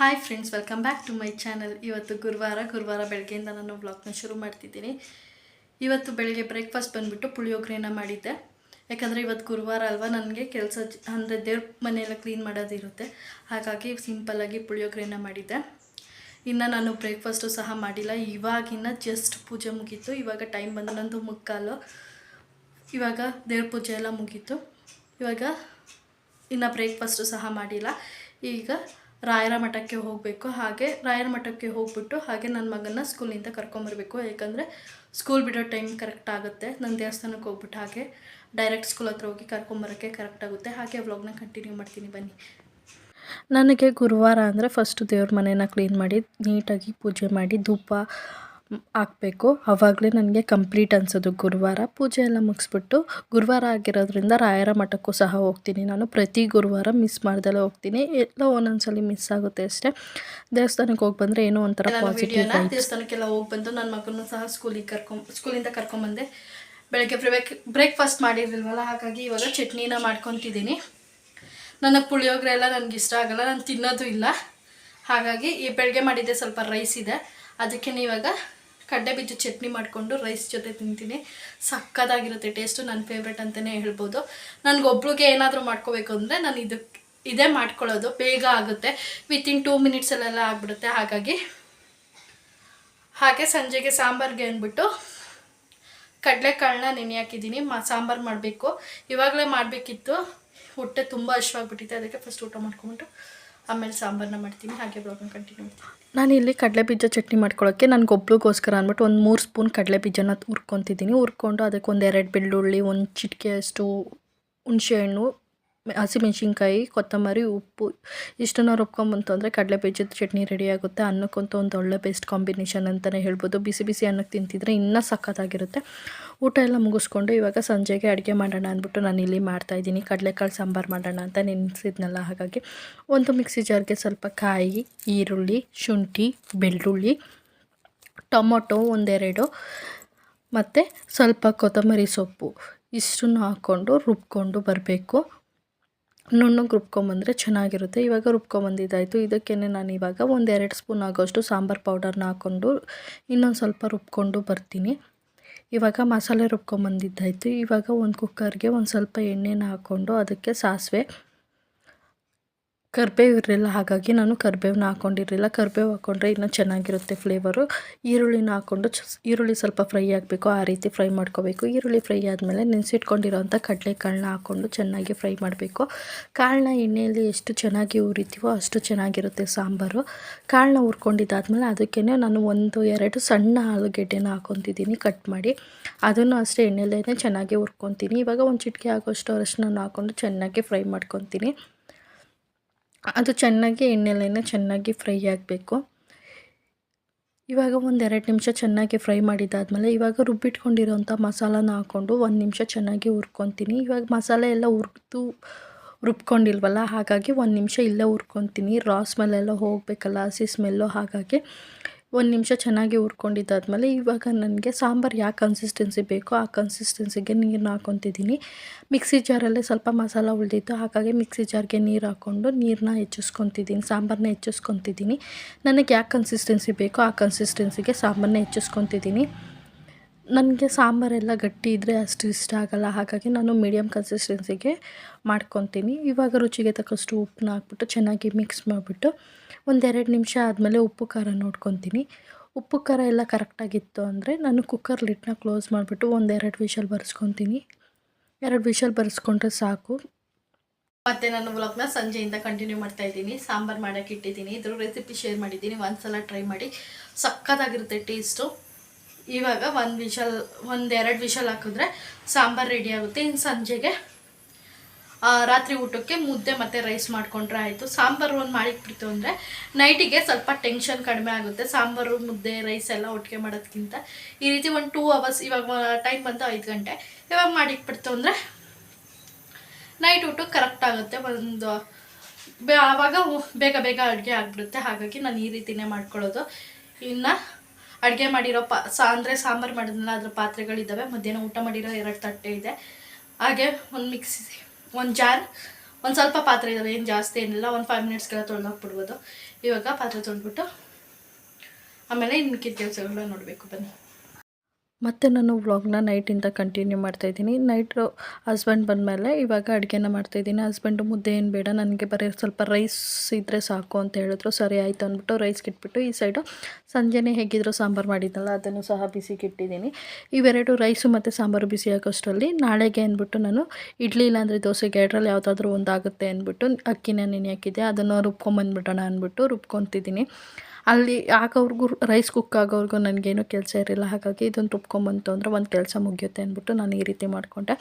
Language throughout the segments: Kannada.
Hi friends welcome back to my channel ಇವತ್ತು ಗುರುವಾರ ಗುರುವಾರ ಬೆಳಗ್ಗೆಯಿಂದ ನಾನು ಬ್ಲಾಗ್ನ ಶುರು ಮಾಡ್ತಿದ್ದೀನಿ. ಇವತ್ತು ಬೆಳಗ್ಗೆ ಬ್ರೇಕ್ಫಾಸ್ಟ್ ಬಂದುಬಿಟ್ಟು ಪುಳಿಯೋಗರೆನ ಮಾಡಿದ್ದೆ. ಯಾಕಂದರೆ ಇವತ್ತು ಗುರುವಾರ ಅಲ್ವಾ, ನನಗೆ ಕೆಲಸ ಅಂದರೆ ದೇವ್ರ ಮನೆಯೆಲ್ಲ ಕ್ಲೀನ್ ಮಾಡೋದಿರುತ್ತೆ. ಹಾಗಾಗಿ ಸಿಂಪಲ್ಲಾಗಿ ಪುಳಿಯೋಗರೆನ ಮಾಡಿದ್ದೆ. ಇನ್ನು ನಾನು ಬ್ರೇಕ್ಫಾಸ್ಟು ಸಹ ಮಾಡಿಲ್ಲ. ಇವಾಗಿನ ಜಸ್ಟ್ ಪೂಜೆ ಮುಗೀತು. ಇವಾಗ ಟೈಮ್ ಬಂದು ನಂದು ಮುಕ್ಕಾಲು. ಇವಾಗ ದೇವ್ರ ಪೂಜೆ ಎಲ್ಲ ಮುಗೀತು. ಇವಾಗ ಇನ್ನು ಬ್ರೇಕ್ಫಾಸ್ಟು ಸಹ ಮಾಡಿಲ್ಲ. ಈಗ ರಾಯರ ಮಠಕ್ಕೆ ಹೋಗಬೇಕು. ಹಾಗೆ ರಾಯರ ಮಠಕ್ಕೆ ಹೋಗ್ಬಿಟ್ಟು ಹಾಗೆ ನನ್ನ ಮಗನ ಸ್ಕೂಲಿಂದ ಕರ್ಕೊಂಬರ್ಬೇಕು. ಯಾಕಂದರೆ ಸ್ಕೂಲ್ ಬಿಡೋ ಟೈಮ್ ಕರೆಕ್ಟ್ ಆಗುತ್ತೆ. ನಾನು ದೇವಸ್ಥಾನಕ್ಕೆ ಹೋಗ್ಬಿಟ್ಟು ಹಾಗೆ ಡೈರೆಕ್ಟ್ ಸ್ಕೂಲ್ ಹತ್ರ ಹೋಗಿ ಕರ್ಕೊಂಬರೋಕ್ಕೆ ಕರೆಕ್ಟ್ ಆಗುತ್ತೆ. ಹಾಗೆ ವ್ಲಾಗ್ನ ಕಂಟಿನ್ಯೂ ಮಾಡ್ತೀನಿ ಬನ್ನಿ. ನನಗೆ ಗುರುವಾರ ಅಂದರೆ ಫಸ್ಟು ದೇವ್ರ ಮನೇನ ಕ್ಲೀನ್ ಮಾಡಿ, ನೀಟಾಗಿ ಪೂಜೆ ಮಾಡಿ, ಧೂಪ ಹಾಕಬೇಕು. ಆವಾಗಲೇ ನನಗೆ ಕಂಪ್ಲೀಟ್ ಅನಿಸೋದು. ಗುರುವಾರ ಪೂಜೆ ಎಲ್ಲ ಮುಗಿಸ್ಬಿಟ್ಟು ಗುರುವಾರ ಆಗಿರೋದ್ರಿಂದ ರಾಯರ ಮಠಕ್ಕೂ ಸಹ ಹೋಗ್ತೀನಿ. ನಾನು ಪ್ರತಿ ಗುರುವಾರ ಮಿಸ್ ಮಾಡ್ದಲ್ಲೇ ಹೋಗ್ತೀನಿ. ಎಲ್ಲೋ ಒಂದೊಂದ್ಸಲ ಮಿಸ್ ಆಗುತ್ತೆ ಅಷ್ಟೇ. ದೇವಸ್ಥಾನಕ್ಕೆ ಹೋಗಿ ಬಂದರೆ ಏನೋ ಒಂಥರ ಪಾಸಿಟಿವ್ ದೇವಸ್ಥಾನಕ್ಕೆಲ್ಲ ಹೋಗಿ ಬಂದು ನನ್ನ ಮಗನೂ ಸಹ ಸ್ಕೂಲಿಗೆ ಕರ್ಕೊಂಡು ಸ್ಕೂಲಿಂದ ಕರ್ಕೊಂಬಂದೆ ಬೆಳಗ್ಗೆ ಬ್ರೇಕ್ ಬ್ರೇಕ್ಫಾಸ್ಟ್ ಮಾಡಿರಲಿಲ್ವಲ್ಲ ಹಾಗಾಗಿ ಇವಾಗ ಚಟ್ನಿನ ಮಾಡ್ಕೊತಿದ್ದೀನಿ. ನನ್ನ ಪುಳಿಯೋಗರೆ ಎಲ್ಲ ನನಗೆ ಇಷ್ಟ ಆಗಲ್ಲ ನಾನು ತಿನ್ನೋದು ಇಲ್ಲ. ಹಾಗಾಗಿ ಈ ಬೆಳಗ್ಗೆ ಮಾಡಿದ್ದೆ ಸ್ವಲ್ಪ ರೈಸ್ ಇದೆ. ಅದಕ್ಕೆ ಇವಾಗ ಕಡ್ಲೆ ಬೀಜ ಚಟ್ನಿ ಮಾಡಿಕೊಂಡು ರೈಸ್ ಜೊತೆ ತಿಂತೀನಿ. ಸಕ್ಕತ್ತಾಗಿರುತ್ತೆ ಟೇಸ್ಟು ನನ್ನ ಫೇವ್ರೆಟ್ ಅಂತಲೇ ಹೇಳ್ಬೋದು. ನನಗೊಬ್ಳಿಗೆ ಏನಾದರೂ ಮಾಡ್ಕೋಬೇಕು ಅಂದರೆ ನಾನು ಇದಕ್ಕೆ ಇದೇ ಮಾಡ್ಕೊಳ್ಳೋದು, ಬೇಗ ಆಗುತ್ತೆ. ವಿತಿನ್ ಟೂ ಮಿನಿಟ್ಸಲ್ಲೆಲ್ಲ ಆಗಿಬಿಡುತ್ತೆ. ಹಾಗಾಗಿ, ಹಾಗೆ ಸಂಜೆಗೆ ಸಾಂಬಾರಿಗೆ ಅಂದ್ಬಿಟ್ಟು ಕಡಲೆಕಾಳನ್ನ ನೆನೆ ಹಾಕಿದ್ದೀನಿ. ಮಾ, ಸಾಂಬಾರು ಮಾಡಬೇಕು. ಇವಾಗಲೇ ಮಾಡಬೇಕಿತ್ತು. ಹೊಟ್ಟೆ ತುಂಬ ಹಶ್ವಾಗ್ಬಿಟ್ಟಿದೆ ಅದಕ್ಕೆ ಫಸ್ಟ್ ಊಟ ಮಾಡ್ಕೊಂಬಿಟ್ಟು ಆಮೇಲೆ ಸಾಂಬಾರನ್ನ ಮಾಡ್ತೀನಿ. ಹಾಗೆ ಬ್ಲಾಗ್ನ ಕಂಟಿನ್ಯೂ ಮಾಡ್ತೀನಿ. ನಾನು ಇಲ್ಲಿ ಕಡಲೆ ಬೀಜ ಚಟ್ನಿ ಮಾಡ್ಕೊಳ್ಳೋಕ್ಕೆ ನಾನು ಗೊಬ್ಬಳಿಗೋಸ್ಕರ ಅಂದ್ಬಿಟ್ಟು ಒಂದು ಮೂರು ಸ್ಪೂನ್ ಕಡಲೆ ಬೀಜನ ಹುರ್ಕೊತಿದ್ದೀನಿ. ಹುರ್ಕೊಂಡು ಅದಕ್ಕೆ ಒಂದು ಎರಡು ಬೆಳ್ಳುಳ್ಳಿ, ಒಂದು ಚಿಟಿಕೆಯಷ್ಟು ಹುಣಸೆಹಣ್ಣು ಹಸಿಮೆಣ್ಸಿನ್ಕಾಯಿ, ಕೊತ್ತಂಬರಿ, ಉಪ್ಪು, ಇಷ್ಟನ್ನು ರುಬ್ಕೊಂಬಂತು ಅಂದರೆ ಕಡಲೆ ಬೀಜದ ಚಟ್ನಿ ರೆಡಿ ಆಗುತ್ತೆ. ಅನ್ನಕ್ಕಂತೂ ಒಂದು ಒಳ್ಳೆ ಬೆಸ್ಟ್ ಕಾಂಬಿನೇಷನ್ ಅಂತಲೇ ಹೇಳ್ಬೋದು. ಬಿಸಿ ಬಿಸಿ ಅನ್ನಕ್ಕೆ ತಿಂತಿದ್ರೆ ಇನ್ನೂ ಸಖತ್ತಾಗಿರುತ್ತೆ. ಊಟ ಎಲ್ಲ ಮುಗಿಸ್ಕೊಂಡು ಇವಾಗ ಸಂಜೆಗೆ ಅಡುಗೆ ಮಾಡೋಣ ಅಂದ್ಬಿಟ್ಟು ನಾನು ಇಲ್ಲಿ ಮಾಡ್ತಾಯಿದ್ದೀನಿ ಕಡಲೆಕಾಳು ಸಾಂಬಾರು ಮಾಡೋಣ ಅಂತ ನೆನೆಸಿದ್ನಲ್ಲ, ಹಾಗಾಗಿ ಒಂದು ಮಿಕ್ಸಿ ಜಾರ್ಗೆ ಸ್ವಲ್ಪ ಕಾಯಿ, ಈರುಳ್ಳಿ, ಶುಂಠಿ, ಬೆಳ್ಳುಳ್ಳಿ, ಟೊಮೊಟೊ ಒಂದೆರಡು, ಮತ್ತು ಸ್ವಲ್ಪ ಕೊತ್ತಂಬರಿ ಸೊಪ್ಪು, ಇಷ್ಟನ್ನು ಹಾಕ್ಕೊಂಡು ರುಬ್ಕೊಂಡು ಬರಬೇಕು. ನುಣ್ಣಗೆ ರುಬ್ಕೊಂಬಂದರೆ ಚೆನ್ನಾಗಿರುತ್ತೆ. ಇವಾಗ ರುಬ್ಕೊಂಬಂದಿದ್ದಾಯಿತು. ಇದಕ್ಕೇ ನಾನು ಇವಾಗ ಒಂದು ಎರಡು ಸ್ಪೂನ್ ಆಗೋಷ್ಟು ಸಾಂಬಾರು ಪೌಡರ್ನ ಹಾಕ್ಕೊಂಡು ಇನ್ನೊಂದು ಸ್ವಲ್ಪ ರುಬ್ಕೊಂಡು ಬರ್ತೀನಿ. ಇವಾಗ ಮಸಾಲೆ ರುಬ್ಕೊಂಬಂದಿದ್ದಾಯಿತು. ಇವಾಗ ಒಂದು ಕುಕ್ಕರ್ಗೆ ಒಂದು ಸ್ವಲ್ಪ ಎಣ್ಣೆನ ಹಾಕ್ಕೊಂಡು ಅದಕ್ಕೆ ಸಾಸಿವೆ ಕರಿಬೇವು ಇರಲಿಲ್ಲ ಹಾಗಾಗಿ ನಾನು ಕರ್ಬೇವನ್ನ ಹಾಕ್ಕೊಂಡಿರಲಿಲ್ಲ. ಕರ್ಬೇವು ಹಾಕ್ಕೊಂಡ್ರೆ ಇನ್ನೂ ಚೆನ್ನಾಗಿರುತ್ತೆ ಫ್ಲೇವರು ಈರುಳ್ಳಿನ ಹಾಕ್ಕೊಂಡು ಈರುಳ್ಳಿ ಸ್ವಲ್ಪ ಫ್ರೈ ಆಗಬೇಕು, ಆ ರೀತಿ ಫ್ರೈ ಮಾಡ್ಕೋಬೇಕು. ಈರುಳ್ಳಿ ಫ್ರೈ ಆದಮೇಲೆ ನೆನೆಸಿಟ್ಕೊಂಡಿರೋಂಥ ಕಡಲೆಕಾಳನ್ನ ಹಾಕ್ಕೊಂಡು ಚೆನ್ನಾಗಿ ಫ್ರೈ ಮಾಡಬೇಕು. ಕಾಳನ್ನ ಎಣ್ಣೆಯಲ್ಲಿ ಎಷ್ಟು ಚೆನ್ನಾಗಿ ಉರಿತೀವೋ ಅಷ್ಟು ಚೆನ್ನಾಗಿರುತ್ತೆ ಸಾಂಬಾರು. ಕಾಳನ್ನ ಹುರ್ಕೊಂಡಿದ್ದಾದ್ಮೇಲೆ ಅದಕ್ಕೇ ನಾನು ಒಂದು, ಎರಡು ಸಣ್ಣ ಆಲೂಗೆಡ್ಡೆನ ಹಾಕ್ಕೊತಿದ್ದೀನಿ ಕಟ್ ಮಾಡಿ. ಅದನ್ನು ಅಷ್ಟೇ ಎಣ್ಣೆಲ್ಲೇ ಚೆನ್ನಾಗಿ ಹುರ್ಕೊತೀನಿ. ಇವಾಗ ಒಂದು ಚಿಟಿಕೆ ಆಗೋಷ್ಟು ಅರಶಿನ ಹಾಕ್ಕೊಂಡು ಚೆನ್ನಾಗಿ ಫ್ರೈ ಮಾಡ್ಕೊತೀನಿ. ಅದು ಚೆನ್ನಾಗಿ ಎಣ್ಣೆಲೇನೆ ಚೆನ್ನಾಗಿ ಫ್ರೈ ಆಗಬೇಕು. ಇವಾಗ ಒಂದೆರಡು ನಿಮಿಷ ಚೆನ್ನಾಗಿ ಫ್ರೈ ಮಾಡಿದ್ದಾದಮೇಲೆ ಇವಾಗ ರುಬ್ಬಿಟ್ಕೊಂಡಿರೋಂಥ ಮಸಾಲಾನ ಹಾಕ್ಕೊಂಡು ಒಂದು ನಿಮಿಷ ಚೆನ್ನಾಗಿ ಹುರ್ಕೊತೀನಿ. ಇವಾಗ ಮಸಾಲೆ ಎಲ್ಲ ಹುರ್ದು ರುಬ್ಕೊಂಡಿಲ್ವಲ್ಲ, ಹಾಗಾಗಿ ಒಂದು ನಿಮಿಷ ಇಲ್ಲೇ ಹುರ್ಕೊತೀನಿ. ರಾ ಸ್ಮೆಲ್ಲೆಲ್ಲ ಹೋಗಬೇಕಲ್ಲ, ಹಸಿ ಸ್ಮೆಲ್ಲು ಹಾಗಾಗಿ. ಒಂದು ನಿಮಿಷ ಚೆನ್ನಾಗಿ ಹುರ್ಕೊಂಡಿದ್ದಾದ್ಮೇಲೆ ಇವಾಗ ನನಗೆ ಸಾಂಬಾರು ಯಾವ ಕನ್ಸಿಸ್ಟೆನ್ಸಿ ಬೇಕೋ ಆ ಕನ್ಸಿಸ್ಟೆನ್ಸಿಗೆ ನೀರನ್ನ ಹಾಕ್ಕೊತಿದ್ದೀನಿ ಮಿಕ್ಸಿ ಜಾರಲ್ಲೇ ಸ್ವಲ್ಪ ಮಸಾಲ ಉಳಿದಿತ್ತು, ಹಾಗಾಗಿ ಮಿಕ್ಸಿ ಜಾರ್ಗೆ ನೀರು ಹಾಕ್ಕೊಂಡು ನೀರನ್ನ ಹೆಚ್ಚಿಸ್ಕೊತಿದ್ದೀನಿ ಸಾಂಬಾರನ್ನ ಹೆಚ್ಚಿಸ್ಕೊತಿದ್ದೀನಿ. ನನಗೆ ಯಾವ ಕನ್ಸಿಸ್ಟೆನ್ಸಿ ಬೇಕೋ ಆ ಕನ್ಸಿಸ್ಟೆನ್ಸಿಗೆ ಸಾಂಬಾರನ್ನ ಹೆಚ್ಚಿಸ್ಕೊತಿದ್ದೀನಿ. ನನಗೆ ಸಾಂಬಾರೆಲ್ಲ ಗಟ್ಟಿ ಇದ್ದರೆ ಅಷ್ಟು ಇಷ್ಟ ಆಗೋಲ್ಲ. ಹಾಗಾಗಿ ನಾನು ಮೀಡಿಯಮ್ ಕನ್ಸಿಸ್ಟೆನ್ಸಿಗೆ ಮಾಡ್ಕೊತೀನಿ. ಇವಾಗ ರುಚಿಗೆ ತಕ್ಕಷ್ಟು ಉಪ್ಪನ್ನ ಹಾಕ್ಬಿಟ್ಟು ಚೆನ್ನಾಗಿ ಮಿಕ್ಸ್ ಮಾಡಿಬಿಟ್ಟು ಒಂದೆರಡು ನಿಮಿಷ ಆದಮೇಲೆ ಉಪ್ಪು ಖಾರ ನೋಡ್ಕೊತೀನಿ. ಉಪ್ಪು ಖಾರ ಎಲ್ಲ ಕರೆಕ್ಟಾಗಿತ್ತು ಅಂದರೆ ನಾನು ಕುಕ್ಕರ್ ಲಿಟ್ನ ಕ್ಲೋಸ್ ಮಾಡಿಬಿಟ್ಟು ಒಂದೆರಡು ವಿಷಲ್ ಬರ್ಸ್ಕೊತೀನಿ. ಎರಡು ವಿಷಲ್ ಬರ್ಸ್ಕೊಂಡ್ರೆ ಸಾಕು. ಮತ್ತು ನಾನು ವ್ಲಾಗ್ನ ಸಂಜೆಯಿಂದ ಕಂಟಿನ್ಯೂ ಮಾಡ್ತಾ ಇದ್ದೀನಿ. ಸಾಂಬಾರು ಮಾಡೋಕ್ಕೆ ಇಟ್ಟಿದ್ದೀನಿ. ಇದ್ರ ರೆಸಿಪಿ ಶೇರ್ ಮಾಡಿದ್ದೀನಿ. ಒಂದು ಸಲ ಟ್ರೈ ಮಾಡಿ. ಸಕ್ಕತ್ತಾಗಿರುತ್ತೆ ಟೇಸ್ಟು ಇವಾಗ ಒಂದು ವಿಷಲ್ ಒಂದೆರಡು ವಿಷಲ್ ಹಾಕಿದ್ರೆ ಸಾಂಬಾರು ರೆಡಿ ಆಗುತ್ತೆ. ಇನ್ನು ಸಂಜೆಗೆ ರಾತ್ರಿ ಊಟಕ್ಕೆ ಮುದ್ದೆ ಮತ್ತು ರೈಸ್ ಮಾಡಿಕೊಂಡ್ರೆ ಆಯಿತು. ಸಾಂಬಾರು ಒಂದು ಮಾಡಿಟ್ಬಿಡ್ತು ಅಂದರೆ ನೈಟಿಗೆ ಸ್ವಲ್ಪ ಟೆನ್ಷನ್ ಕಡಿಮೆ ಆಗುತ್ತೆ. ಸಾಂಬಾರು, ಮುದ್ದೆ ರೈಸ್ ಎಲ್ಲ ಒಟ್ಟಿಗೆ ಮಾಡೋದಕ್ಕಿಂತ ಈ ರೀತಿ ಒಂದು ಟೂ ಅವರ್ಸ್ ಇವಾಗ ಟೈಮ್ ಬಂದು ಐದು ಗಂಟೆ. ಇವಾಗ ಮಾಡಿಟ್ಬಿಡ್ತು ಅಂದರೆ ನೈಟ್ ಊಟಕ್ಕೆ ಕರೆಕ್ಟ್ ಆಗುತ್ತೆ. ಒಂದು, ಬೇ, ಆವಾಗ ಬೇಗ ಬೇಗ ಅಡುಗೆ ಆಗಿಬಿಡುತ್ತೆ. ಹಾಗಾಗಿ ನಾನು ಈ ರೀತಿನೇ ಮಾಡ್ಕೊಳ್ಳೋದು. ಇನ್ನು ಅಡುಗೆ ಮಾಡಿರೋ ಪಾ, ಸಾ, ಅಂದರೆ ಸಾಂಬಾರು ಮಾಡಿದ್ನಲ್ಲ, ಅದ್ರ ಪಾತ್ರೆಗಳಿದ್ದಾವೆ. ಮಧ್ಯಾಹ್ನ ಊಟ ಮಾಡಿರೋ ಎರಡು ತಟ್ಟೆ ಇದೆ. ಹಾಗೆ ಒಂದು ಮಿಕ್ಸಿ ಒಂದು ಜಾರ್, ಒಂದು ಸ್ವಲ್ಪ ಪಾತ್ರೆ ಇದ್ದಾವೆ ಏನು ಜಾಸ್ತಿ ಏನಿಲ್ಲ. ಒಂದು ಫೈವ್ ಮಿನಿಟ್ಸ್ಗೆಲ್ಲ ತೊಳೆದಾಕ್ಬಿಡ್ಬೋದು ಇವಾಗ ಪಾತ್ರೆ ತೊಳೆದ್ಬಿಟ್ಟು ಆಮೇಲೆ ಇನ್ನು ಮಿಕ್ಕಿದ ಕೆಲಸಗಳನ್ನ ನೋಡಬೇಕು. ಬನ್ನಿ. ಮತ್ತು ನಾನು ವ್ಲಾಗ್ನ ನೈಟಿಂದ ಕಂಟಿನ್ಯೂ ಮಾಡ್ತಾಯಿದ್ದೀನಿ ನೈಟು ಹಸ್ಬೆಂಡ್ ಬಂದಮೇಲೆ ಇವಾಗ ಅಡುಗೆನ ಮಾಡ್ತಾಯಿದ್ದೀನಿ ಹಸ್ಬೆಂಡು ಮುದ್ದೆ ಏನು ಬೇಡ, ನನಗೆ ಬರೀ ಸ್ವಲ್ಪ ರೈಸ್ ಇದ್ದರೆ ಸಾಕು ಅಂತ ಹೇಳಿದ್ರು. ಸರಿ ಆಯಿತು ಅಂದ್ಬಿಟ್ಟು ರೈಸ್ಗೆ ಇಟ್ಬಿಟ್ಟು ಈ ಸೈಡು ಸಂಜೆನೇ ಹೇಗಿದ್ರು ಸಾಂಬಾರು ಮಾಡಿದ್ನಲ್ಲ, ಅದನ್ನು ಸಹ ಬಿಸಿಗೆ ಇಟ್ಟಿದ್ದೀನಿ ಇವೆರಡು ರೈಸು ಮತ್ತು ಸಾಂಬಾರು ಬಿಸಿ ಹಾಕೋಷ್ಟರಲ್ಲಿ ನಾಳೆಗೆ ಅಂದ್ಬಿಟ್ಟು ನಾನು ಇಡ್ಲಿ ಇಲ್ಲಾಂದರೆ ದೋಸೆಗೆ ಎರಡರಲ್ಲಿ ಯಾವುದಾದ್ರೂ ಒಂದಾಗುತ್ತೆ ಅಂದ್ಬಿಟ್ಟು ಅಕ್ಕಿನ ನೆನೆ ಹಾಕಿದ್ದೆ. ಅದನ್ನು ರುಬ್ಕೊಂಬಂದ್ಬಿಡೋಣ ಅಂದ್ಬಿಟ್ಟು ರುಬ್ಕೊತಿದ್ದೀನಿ. ಅಲ್ಲಿ ಆಗೋವ್ರಿಗೂ ರೈಸ್ ಕುಕ್ ಆಗೋವ್ರಿಗೂ ನನಗೇನು ಕೆಲಸ ಇರಲಿಲ್ಲ. ಹಾಗಾಗಿ ಇದನ್ನು ರುಬ್ಕೊಂಬಂತು ಅಂದರೆ ಒಂದು ಕೆಲಸ ಮುಗಿಯುತ್ತೆ ಅಂದ್ಬಿಟ್ಟು ನಾನು ಈ ರೀತಿ ಮಾಡಿಕೊಂಡೆ.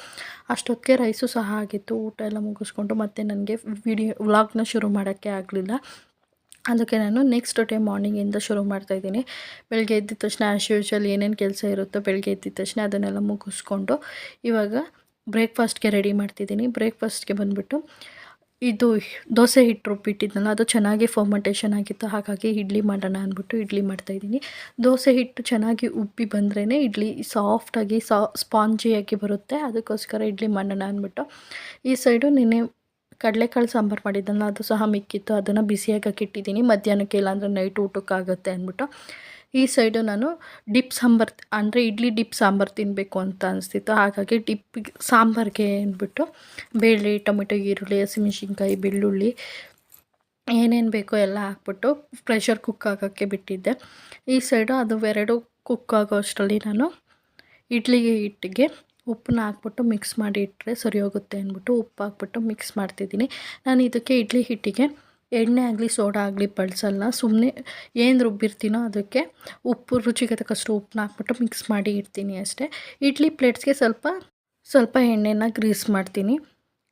ಅಷ್ಟೊತ್ತಿಗೆ ರೈಸು ಸಹ ಆಗಿತ್ತು. ಊಟ ಎಲ್ಲ ಮುಗಿಸ್ಕೊಂಡು ಮತ್ತೆ ನನಗೆ ವಿಡಿಯೋ ವ್ಲಾಗ್ನ ಶುರು ಮಾಡೋಕ್ಕೆ ಆಗಲಿಲ್ಲ. ಅದಕ್ಕೆ ನಾನು ನೆಕ್ಸ್ಟ್ ಡೇ ಮಾರ್ನಿಂಗಿಂದ ಶುರು ಮಾಡ್ತಾಯಿದ್ದೀನಿ ಬೆಳಗ್ಗೆ ಎದ್ದ ತಕ್ಷಣ ಆ್ಯಸ್ ಯೂಶ್ವಲ್ ಏನೇನು ಕೆಲಸ ಇರುತ್ತೋ ಬೆಳಗ್ಗೆ ಎದ್ದ ತಕ್ಷಣ ಅದನ್ನೆಲ್ಲ ಮುಗಿಸ್ಕೊಂಡು ಇವಾಗ ಬ್ರೇಕ್ಫಾಸ್ಟ್ಗೆ ರೆಡಿ ಮಾಡ್ತಿದ್ದೀನಿ. ಬ್ರೇಕ್ಫಾಸ್ಟ್ಗೆ ಬಂದುಬಿಟ್ಟು ಇದು ದೋಸೆ ಹಿಟ್ಟು ರುಬ್ಬಿಟ್ಟಿದ್ನಲ್ಲ ಅದು ಚೆನ್ನಾಗಿ ಫರ್ಮೆಂಟೇಷನ್ ಆಗಿತ್ತು. ಹಾಗಾಗಿ ಇಡ್ಲಿ ಮಾಡೋಣ ಅಂದ್ಬಿಟ್ಟು ಇಡ್ಲಿ ಮಾಡ್ತಾಯಿದ್ದೀನಿ ದೋಸೆ ಹಿಟ್ಟು ಚೆನ್ನಾಗಿ ಉಬ್ಬಿ ಬಂದ್ರೇ ಇಡ್ಲಿ ಸಾಫ್ಟಾಗಿ ಸಾ ಸ್ಪಾಂಜಿಯಾಗಿ ಬರುತ್ತೆ. ಅದಕ್ಕೋಸ್ಕರ ಇಡ್ಲಿ ಮಾಡೋಣ ಅಂದ್ಬಿಟ್ಟು. ಈ ಸೈಡು ನಿನ್ನೆ ಕಡಲೆಕಾಳು ಸಾಂಬಾರು ಮಾಡಿದ್ದಲ್ಲ, ಅದು ಸಹ ಮಿಕ್ಕಿತ್ತು. ಅದನ್ನು ಬಿಸಿಯಾಗಿ ಇಟ್ಟಿದ್ದೀನಿ ಮಧ್ಯಾಹ್ನಕ್ಕೆ ಇಲ್ಲಾಂದರೆ ನೈಟ್ ಊಟಕ್ಕಾಗುತ್ತೆ ಅಂದ್ಬಿಟ್ಟು. ಈ ಸೈಡು ನಾನು ಡಿಪ್ ಸಾಂಬಾರು ಅಂದರೆ ಇಡ್ಲಿ ಡಿಪ್ ಸಾಂಬಾರು ತಿನ್ನಬೇಕು ಅಂತ ಅನಿಸ್ತಿತ್ತು. ಹಾಗಾಗಿ ಡಿಪ್ ಸಾಂಬಾರಿಗೆ ಅಂದ್ಬಿಟ್ಟು ಬೇಳೆ, ಟೊಮೆಟೊ, ಈರುಳ್ಳಿ, ಹಸಿಮೆಣ್ಸಿನ್ಕಾಯಿ, ಬೆಳ್ಳುಳ್ಳಿ ಏನೇನು ಬೇಕೋ ಎಲ್ಲ ಹಾಕ್ಬಿಟ್ಟು ಪ್ರೆಷರ್ ಕುಕ್ ಆಗೋಕ್ಕೆ ಬಿಟ್ಟಿದ್ದೆ. ಈ ಸೈಡು ಅದು ಎರಡು ಕುಕ್ ಆಗೋ ಅಷ್ಟರಲ್ಲಿ ನಾನು ಇಡ್ಲಿಗೆ ಹಿಟ್ಟಿಗೆ ಉಪ್ಪನ್ನ ಹಾಕ್ಬಿಟ್ಟು ಮಿಕ್ಸ್ ಮಾಡಿ ಇಟ್ಟರೆ ಸರಿ ಹೋಗುತ್ತೆ ಅಂದ್ಬಿಟ್ಟು ಉಪ್ಪು ಹಾಕ್ಬಿಟ್ಟು ಮಿಕ್ಸ್ ಮಾಡ್ತಿದ್ದೀನಿ. ನಾನು ಇದಕ್ಕೆ ಇಡ್ಲಿ ಹಿಟ್ಟಿಗೆ ಎಣ್ಣೆ ಆಗಲಿ, ಸೋಡಾ ಆಗಲಿ ಬಳಸಲ್ಲ. ಸುಮ್ಮನೆ ಏನು ರುಬ್ಬಿರ್ತೀನೋ ಅದಕ್ಕೆ ಉಪ್ಪು, ರುಚಿಗೆ ತಕ್ಕಷ್ಟು ಉಪ್ಪನ್ನ ಹಾಕ್ಬಿಟ್ಟು ಮಿಕ್ಸ್ ಮಾಡಿ ಇಡ್ತೀನಿ ಅಷ್ಟೇ. ಇಡ್ಲಿ ಪ್ಲೇಟ್ಸ್ಗೆ ಸ್ವಲ್ಪ ಸ್ವಲ್ಪ ಎಣ್ಣೆನ ಗ್ರೀಸ್ ಮಾಡ್ತೀನಿ.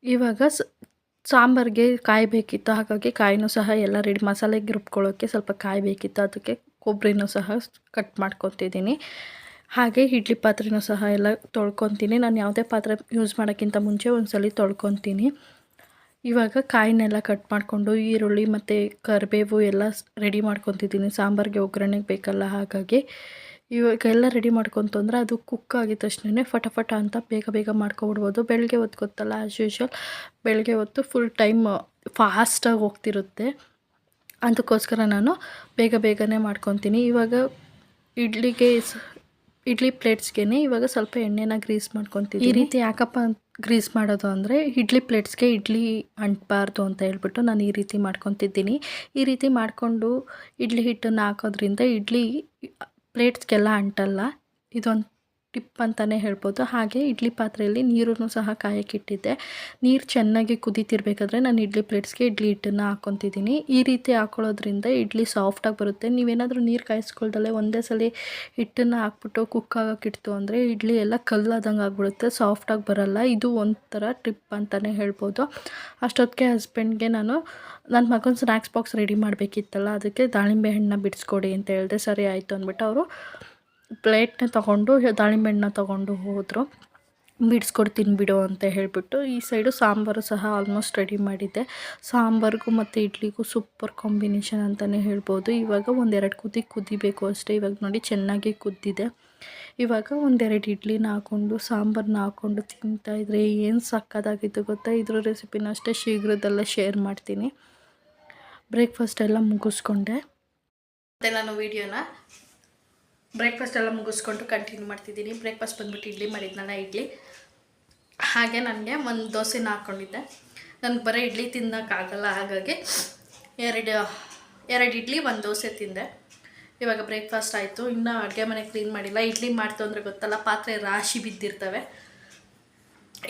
ಇವಾಗ ಸಾಂಬಾರಿಗೆ ಕಾಯಿ ಬೇಕಿತ್ತು, ಹಾಗಾಗಿ ಕಾಯಿನೂ ಸಹ ಎಲ್ಲ ರೆಡಿ ಮಸಾಲೆಗೆ ರುಬ್ಕೊಳ್ಳೋಕ್ಕೆ ಸ್ವಲ್ಪ ಕಾಯಿ ಬೇಕಿತ್ತು, ಅದಕ್ಕೆ ಕೊಬ್ಬರಿನೂ ಸಹ ಕಟ್ ಮಾಡ್ಕೊತಿದ್ದೀನಿ. ಹಾಗೆ ಇಡ್ಲಿ ಪಾತ್ರೆನೂ ಸಹ ಎಲ್ಲ ತೊಳ್ಕೊತೀನಿ. ನಾನು ಯಾವುದೇ ಪಾತ್ರೆ ಯೂಸ್ ಮಾಡೋಕ್ಕಿಂತ ಮುಂಚೆ ಒಂದು ಸಲ ತೊಳ್ಕೊತೀನಿ. ಇವಾಗ ಕಾಯಿನೆಲ್ಲ ಕಟ್ ಮಾಡಿಕೊಂಡು ಈರುಳ್ಳಿ ಮತ್ತು ಕರಿಬೇವು ಎಲ್ಲ ರೆಡಿ ಮಾಡ್ಕೊತಿದ್ದೀನಿ. ಸಾಂಬಾರಿಗೆ ಒಗ್ಗರಣೆಗೆ ಬೇಕಲ್ಲ ಹಾಗಾಗಿ. ಇವಾಗ ಎಲ್ಲ ರೆಡಿ ಮಾಡ್ಕೊತಂದ್ರೆ ಅದು ಕುಕ್ ಆಗಿದ ತಕ್ಷಣ ಫಟಫಟ ಅಂತ ಬೇಗ ಬೇಗ ಮಾಡ್ಕೊಬಿಡ್ಬೋದು. ಬೆಳಗ್ಗೆ ಹೊತ್ತು ಗೊತ್ತಲ್ಲ ಆ್ಯಸ್ ಯೂಶ್ವಲ್ ಬೆಳಗ್ಗೆ ಹೊತ್ತು ಫುಲ್ ಟೈಮ್ ಫಾಸ್ಟಾಗಿ ಹೋಗ್ತಿರುತ್ತೆ. ಅದಕ್ಕೋಸ್ಕರ ನಾನು ಬೇಗ ಬೇಗನೆ ಮಾಡ್ಕೊತೀನಿ. ಇವಾಗ ಇಡ್ಲಿಗೆ ಇಡ್ಲಿ ಪ್ಲೇಟ್ಸ್ಗೆ ಇವಾಗ ಸ್ವಲ್ಪ ಎಣ್ಣೆನ ಗ್ರೀಸ್ ಮಾಡ್ಕೊತೀನಿ ಈ ರೀತಿ ಯಾಕಪ್ಪ ಗ್ರೀಸ್ ಮಾಡೋದು ಅಂದರೆ ಇಡ್ಲಿ ಪ್ಲೇಟ್ಸ್ಗೆ ಇಡ್ಲಿ ಅಂಟಬಾರ್ದು ಅಂತ ಹೇಳ್ಬಿಟ್ಟು ನಾನು ಈ ರೀತಿ ಮಾಡ್ಕೊತಿದ್ದೀನಿ. ಈ ರೀತಿ ಮಾಡಿಕೊಂಡು ಇಡ್ಲಿ ಹಿಟ್ಟನ್ನು ಹಾಕೋದ್ರಿಂದ ಇಡ್ಲಿ ಪ್ಲೇಟ್ಸ್ಗೆಲ್ಲ ಅಂಟಲ್ಲ. ಇದೊಂದು ಟಿಪ್ ಅಂತಲೇ ಹೇಳ್ಬೋದು. ಹಾಗೆ ಇಡ್ಲಿ ಪಾತ್ರೆಯಲ್ಲಿ ನೀರನ್ನು ಸಹ ಕಾಯಕ್ಕಿಟ್ಟಿದ್ದೆ ನೀರು ಚೆನ್ನಾಗಿ ಕುದೀತಿರ್ಬೇಕಾದ್ರೆ ನಾನು ಇಡ್ಲಿ ಪ್ಲೇಟ್ಸ್ಗೆ ಇಡ್ಲಿ ಹಿಟ್ಟನ್ನು ಹಾಕ್ಕೊತಿದ್ದೀನಿ ಈ ರೀತಿ ಹಾಕೊಳ್ಳೋದ್ರಿಂದ ಇಡ್ಲಿ ಸಾಫ್ಟಾಗಿ ಬರುತ್ತೆ. ನೀವೇನಾದರೂ ನೀರು ಕಾಯಿಸ್ಕೊಳ್ದಲ್ಲೇ ಒಂದೇ ಸಲ ಹಿಟ್ಟನ್ನು ಹಾಕ್ಬಿಟ್ಟು ಕುಕ್ ಆಗೋಕ್ಕಿಡ್ತು ಅಂದರೆ ಇಡ್ಲಿ ಎಲ್ಲ ಕಲ್ಲಾದಂಗೆ ಆಗಿಬಿಡುತ್ತೆ. ಸಾಫ್ಟಾಗಿ ಬರೋಲ್ಲ. ಇದು ಒಂಥರ ಟ್ರಿಪ್ ಅಂತಲೇ ಹೇಳ್ಬೋದು. ಅಷ್ಟೊತ್ತಿಗೆ ಹಸ್ಬೆಂಡ್ಗೆ ನಾನು ನನ್ನ ಮಗನ ಸ್ನ್ಯಾಕ್ಸ್ ಬಾಕ್ಸ್ ರೆಡಿ ಮಾಡಬೇಕಿತ್ತಲ್ಲ, ಅದಕ್ಕೆ ದಾಳಿಂಬೆ ಹಣ್ಣನ್ನ ಬಿಡಿಸ್ಕೊಡಿ ಅಂತ ಹೇಳಿದೆ. ಸರಿ ಆಯಿತು ಅಂದ್ಬಿಟ್ಟು ಅವರು ಪ್ಲೇಟ್ನ ತೊಗೊಂಡು ದಾಳಿಂಬೆ ಹಣ್ಣನ್ನ ತೊಗೊಂಡು ಹೋದರು. ಬಿಡಿಸ್ಕೊಡ್ತೀನಿ ಬಿಡು ಅಂತ ಹೇಳಿಬಿಟ್ಟು ಈ ಸೈಡು ಸಾಂಬಾರು ಸಹ ಆಲ್ಮೋಸ್ಟ್ ರೆಡಿ ಮಾಡಿದ್ದೆ. ಸಾಂಬಾರಿಗೂ ಮತ್ತು ಇಡ್ಲಿಗೂ ಸೂಪರ್ ಕಾಂಬಿನೇಷನ್ ಅಂತಲೇ ಹೇಳ್ಬೋದು. ಇವಾಗ ಒಂದೆರಡು ಕುದಿ ಕುದಿಬೇಕು ಅಷ್ಟೇ. ಇವಾಗ ನೋಡಿ ಚೆನ್ನಾಗಿ ಕುದ್ದಿದೆ. ಇವಾಗ ಒಂದೆರಡು ಇಡ್ಲಿನ ಹಾಕ್ಕೊಂಡು ಸಾಂಬಾರನ್ನ ಹಾಕ್ಕೊಂಡು ತಿಂತಾಯಿದ್ರೆ ಏನು ಸಕ್ಕದಾಗಿತ್ತು ಗೊತ್ತಾ? ಇದ್ರ ರೆಸಿಪಿನ ಅಷ್ಟೇ ಶೀಘ್ರದಲ್ಲೇ ಶೇರ್ ಮಾಡ್ತೀನಿ. ಬ್ರೇಕ್ಫಾಸ್ಟ್ ಎಲ್ಲ ಮುಗಿಸ್ಕೊಂಡೆ. ಮತ್ತು ನಾನು ವೀಡಿಯೋನ ಬ್ರೇಕ್ಫಾಸ್ಟ್ ಎಲ್ಲ ಮುಗಿಸ್ಕೊಂಡು ಕಂಟಿನ್ಯೂ ಮಾಡ್ತಿದ್ದೀನಿ. ಬ್ರೇಕ್ಫಾಸ್ಟ್ ಬಂದ್ಬಿಟ್ಟು ಇಡ್ಲಿ ಮಾಡಿದ್ನಲ್ಲ, ಇಡ್ಲಿ. ಹಾಗೆ ನನಗೆ ಒಂದು ದೋಸೆನ ಹಾಕ್ಕೊಂಡಿದ್ದೆ ನನಗೆ ಬರೀ ಇಡ್ಲಿ ತಿನ್ನೋಕ್ಕಾಗಲ್ಲ ಹಾಗಾಗಿ ಎರಡು ಎರಡು ಇಡ್ಲಿ, ಒಂದು ದೋಸೆ ತಿಂದೆ. ಇವಾಗ ಬ್ರೇಕ್ಫಾಸ್ಟ್ ಆಯಿತು. ಇನ್ನೂ ಅಡುಗೆ ಮನೆ ಕ್ಲೀನ್ ಮಾಡಿಲ್ಲ. ಇಡ್ಲಿ ಮಾಡ್ತು ಅಂದರೆ ಗೊತ್ತಲ್ಲ, ಪಾತ್ರೆ ರಾಶಿ ಬಿದ್ದಿರ್ತವೆ.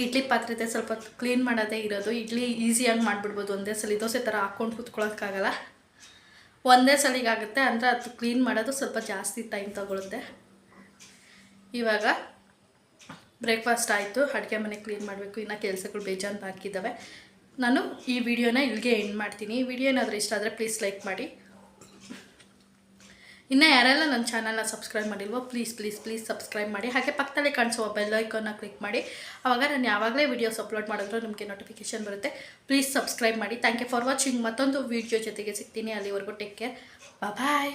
ಇಡ್ಲಿ ಪಾತ್ರೆ ಸ್ವಲ್ಪ ಕ್ಲೀನ್ ಮಾಡೋದೇ ಇರೋದು. ಇಡ್ಲಿ ಈಸಿಯಾಗಿ ಮಾಡಿಬಿಡ್ಬೋದು ಒಂದೇ ಸಲ. ದೋಸೆ ಥರ ಹಾಕ್ಕೊಂಡು ಕೂತ್ಕೊಳ್ಳೋಕ್ಕಾಗಲ್ಲ ಒಂದೇ ಸಲಿಗಾಗುತ್ತೆ, ಅಂದರೆ ಅದು ಕ್ಲೀನ್ ಮಾಡೋದು ಸ್ವಲ್ಪ ಜಾಸ್ತಿ ಟೈಮ್ ತಗೊಳುತ್ತೆ. ಇವಾಗ ಬ್ರೇಕ್ಫಾಸ್ಟ್ ಆಯಿತು, ಅಡುಗೆ ಮನೆ ಕ್ಲೀನ್ ಮಾಡಬೇಕು, ಇನ್ನು ಕೆಲಸಗಳು ಬೇಜಾನ್ ಹಾಕಿದ್ದಾವೆ ನಾನು ಈ ವಿಡಿಯೋನ ಇಲ್ಲಿಗೆ ಎಂಡ್ ಮಾಡ್ತೀನಿ. ಈ ವಿಡಿಯೋ ಏನಾದರೂ ಇಷ್ಟ ಆದರೆ ಪ್ಲೀಸ್ ಲೈಕ್ ಮಾಡಿ. ಇನ್ನು ಯಾರೆಲ್ಲ ನನ್ನ ಚಾನಲ್ನ ಸಬ್ಸ್ಕ್ರೈಬ್ ಮಾಡಿಲ್ವೋ ಪ್ಲೀಸ್ ಪ್ಲೀಸ್ ಪ್ಲೀಸ್ ಸಬ್ಸ್ಕ್ರೈಬ್ ಮಾಡಿ. ಹಾಗೆ ಪಕ್ಕದಲ್ಲಿ ಕಾಣಿಸುವ ಬೆಲ್ ಐಕಾನ್ನ ಕ್ಲಿಕ್ ಮಾಡಿ. ಆವಾಗ ನಾನು ಯಾವಾಗಲೇ ವೀಡಿಯೋಸ್ ಅಪ್ಲೋಡ್ ಮಾಡಿದ್ರು ನಿಮಗೆ ನೋಟಿಫಿಕೇಷನ್ ಬರುತ್ತೆ. ಪ್ಲೀಸ್ ಸಬ್ಸ್ಕ್ರೈಬ್ ಮಾಡಿ. ಥ್ಯಾಂಕ್ ಯು ಫಾರ್ ವಾಚಿಂಗ್ ಮತ್ತೊಂದು ವೀಡಿಯೋ ಜೊತೆಗೆ ಸಿಗ್ತೀನಿ. ಅಲ್ಲಿವರೆಗೂ ಟೇಕ್ ಕೇರ್ ಬಾಯ್